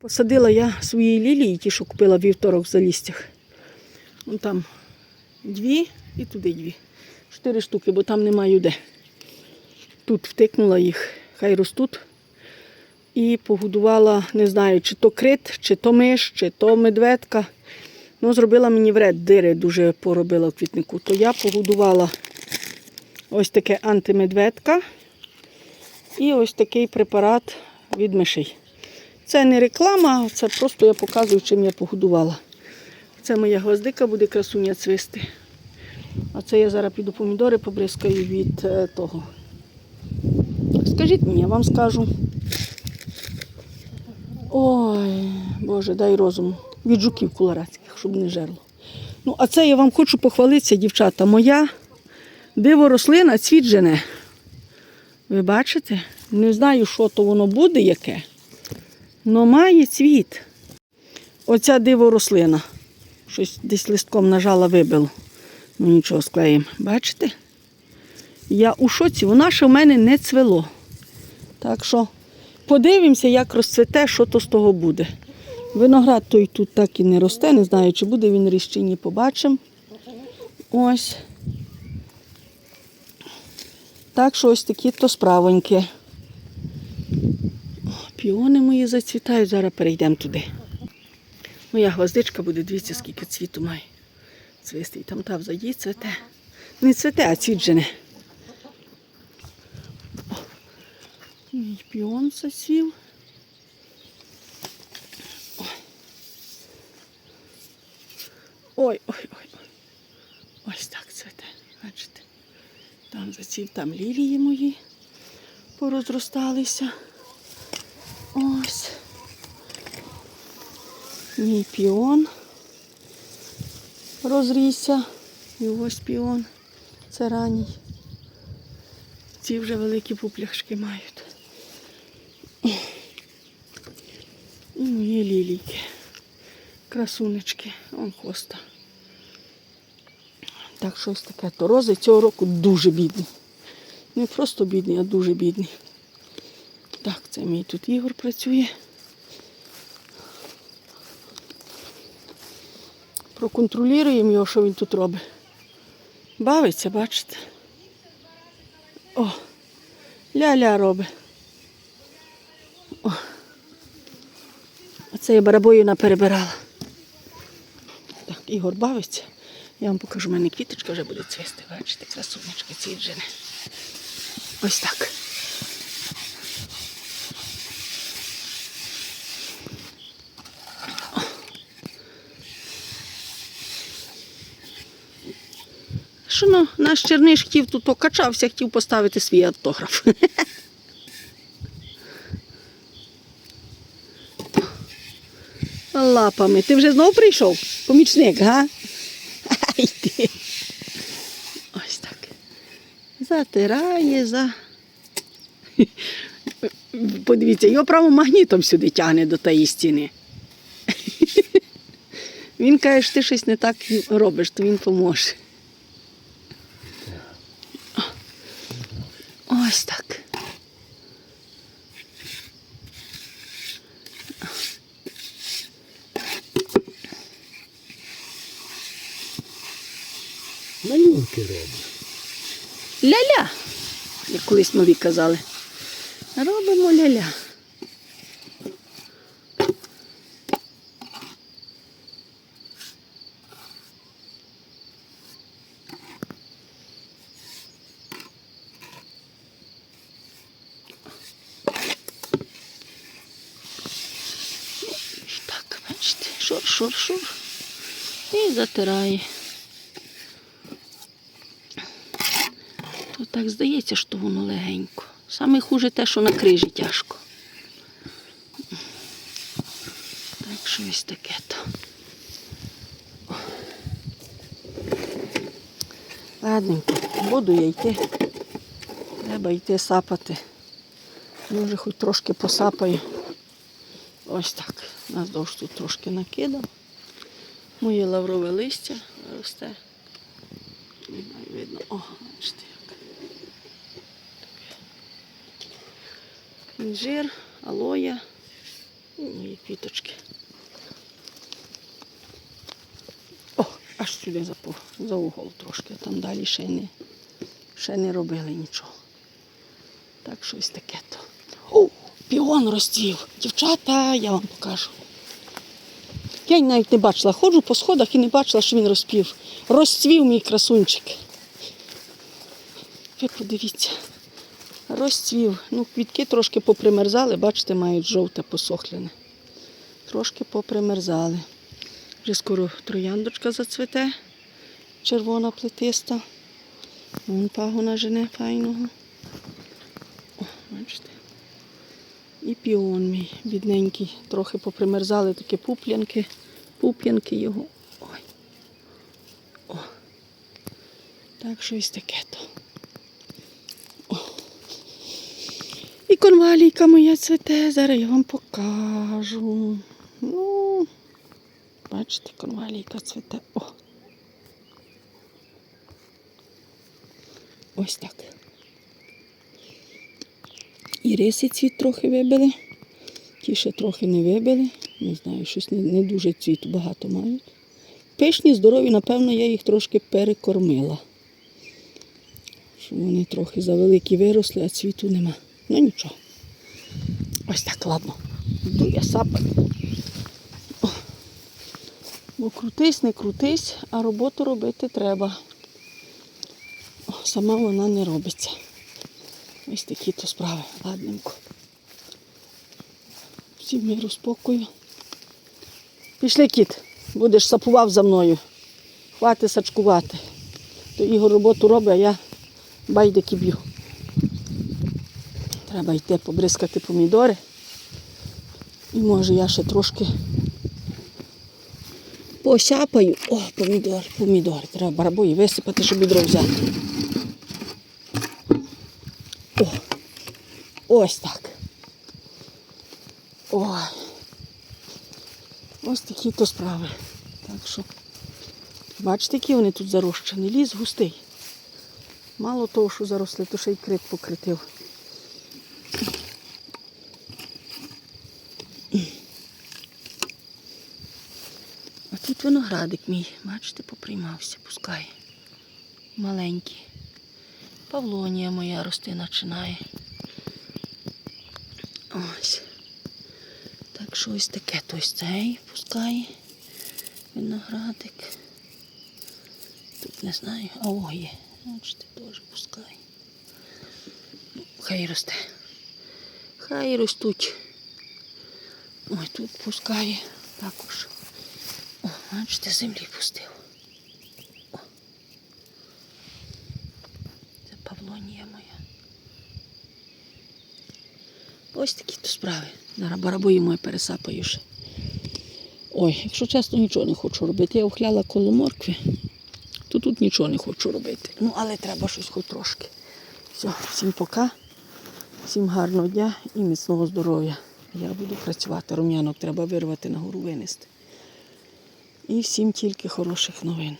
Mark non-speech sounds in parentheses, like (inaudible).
Посадила я свої лілії, ті, що купила вівторок в залістях. Вон там дві і туди дві. Чотири штуки, бо там немає де. Тут втикнула їх, хай ростуть. І погодувала, не знаю, чи то крит, чи то миш, чи то медведка. Ну, зробила мені вред, дири дуже поробила в квітнику. То я погодувала ось таке антимедведка і ось такий препарат від мишей. Це не реклама, це просто я показую, чим я погодувала. Це моя гвоздика буде красуня цвисти. А це я зараз піду помідори побризкаю від е, того. Скажіть мені, я вам скажу. Ой, Боже, дай розуму. Від жуків колорадських, щоб не жерло. Ну, а це я вам хочу похвалитися, дівчата. Моя диво рослина цвіт жене. Ви бачите? Не знаю, що то воно буде яке. Но має цвіт. Оця диво рослина. Щось десь листком нажала, вибило. Ну нічого склеїмо. Бачите? Я у шоці, вона ще в мене не цвело. Так що подивимося, як розцвете, що то з того буде. Виноград той тут так і не росте, не знаю, чи буде він ріс побачимо. Ось. Так що ось такі то справоньки. Піони мої зацвітають, зараз перейдемо туди. Моя гвоздичка буде, дивіться, скільки цвіту має. Цвісти. І там та взаді цвете. Не цвете, а цвіт жене. О, Мій піон зацвів. Ой, ой, ой, ой. Ось так цвете. Бачите? Там зацвів, там лілії мої порозросталися. Ось. Мій піон розрісся. І ось піон. Це ранній. Ці вже великі пупляшки мають. І мої лілійки. Красунечки. Он хоста. Так щось таке. То рози цього року дуже бідні. Не просто бідний, а дуже бідний. Так, це мій тут Ігор працює. Проконтролюємо його, що він тут робить. Бавиться, бачите? О, ля-ля робить. Оце я барабою перебирала. Так, Ігор бавиться. Я вам покажу, у мене квіточка вже буде цвісти. Бачите, красунечки ціджені. Ось так. Ну, наш Черниш хотів тут покачався, хотів поставити свій автограф. (laughs) Лапами. Ти вже знову прийшов? Помічник, га? (laughs) Ай. Ось так. Затирає, за. (laughs) Подивіться, його право магнітом сюди тягне до тієї стіни. Він каже, що ти щось не так робиш, то він поможе. Ось так. Малюнки робимо. Ля-ля, як колись нові казали. Робимо ля-ля. Так, бачите, шур, шур, шур. І затирає. То так здається, що воно легенько. Саме хуже те, що на крижі тяжко. Так що ось таке то. Ладненько, буду я йти. Треба йти сапати. Може, хоч трошки посапаю. Ось так. Наздовж тут трошки накидав. Моє лаврове листя росте. Видно. О, бачите як. Інжир, алоя. І мої квіточки. О, аж сюди за, за угол трошки. Там далі ще не, ще не робили нічого. Так щось таке то. Піон розцвів. Дівчата, я вам покажу. Я навіть не бачила. Ходжу по сходах і не бачила, що він розпів. Розцвів мій красунчик. Ви подивіться. Розцвів. Ну, квітки трошки попримерзали, бачите, мають жовте посохляне. Трошки попримерзали. Вже скоро трояндочка зацвете, червона плетиста. Вон пагона жене файного. О, бачите. І піон мій бідненький. Трохи попримерзали такі пуплянки. Пуп'янки його. Ой. О. Так, щось таке то. І конвалійка моя цвете, зараз я вам покажу. Ну, бачите, конвалійка цвете. О. Ось так. І риси цвіт трохи вибили. Ті ще трохи не вибили. Не знаю, щось не, не дуже цвіту багато мають. Пишні, здорові, напевно, я їх трошки перекормила. Що вони трохи завеликі виросли, а цвіту нема. Ну нічого. Ось так, ладно. Йду я сапати. Бо крутись, не крутись, а роботу робити треба. Сама вона не робиться. Ось такі то справи. Ладненько. Всім миру спокою. Пішли, кіт, будеш сапував за мною. Хвати сачкувати. То Ігор роботу робить, а я байдики б'ю. Треба йти побризкати помідори. І може я ще трошки посяпаю. О, помідор, помідори. Треба барабої висипати, щоб відро взяти. Ось так. Ой. Ось такі то справи. Так що, бачите, які вони тут зарощені. Ліс густий. Мало того, що заросли, то ще й крит покритив. А тут виноградик мій, бачите, поприймався, пускай. Маленький. Павлонія моя рости починає. Ось. Так що ось таке то ось цей пускає. Виноградик. Тут не знаю, а о є. Бачите, теж пускає. Ну, хай росте. Хай ростуть. Ой, тут пускає також. О, бачите, землі пустив. О. Це Павлонія моя. Ось такі то справи. Зараз барабої мої пересапаю ще. Ой, якщо чесно, нічого не хочу робити. Я ухляла коло моркви, то тут нічого не хочу робити. Ну, але треба щось хоч трошки. Все, всім пока, всім гарного дня і міцного здоров'я. Я буду працювати. Рум'янок треба вирвати нагору винести. І всім тільки хороших новин.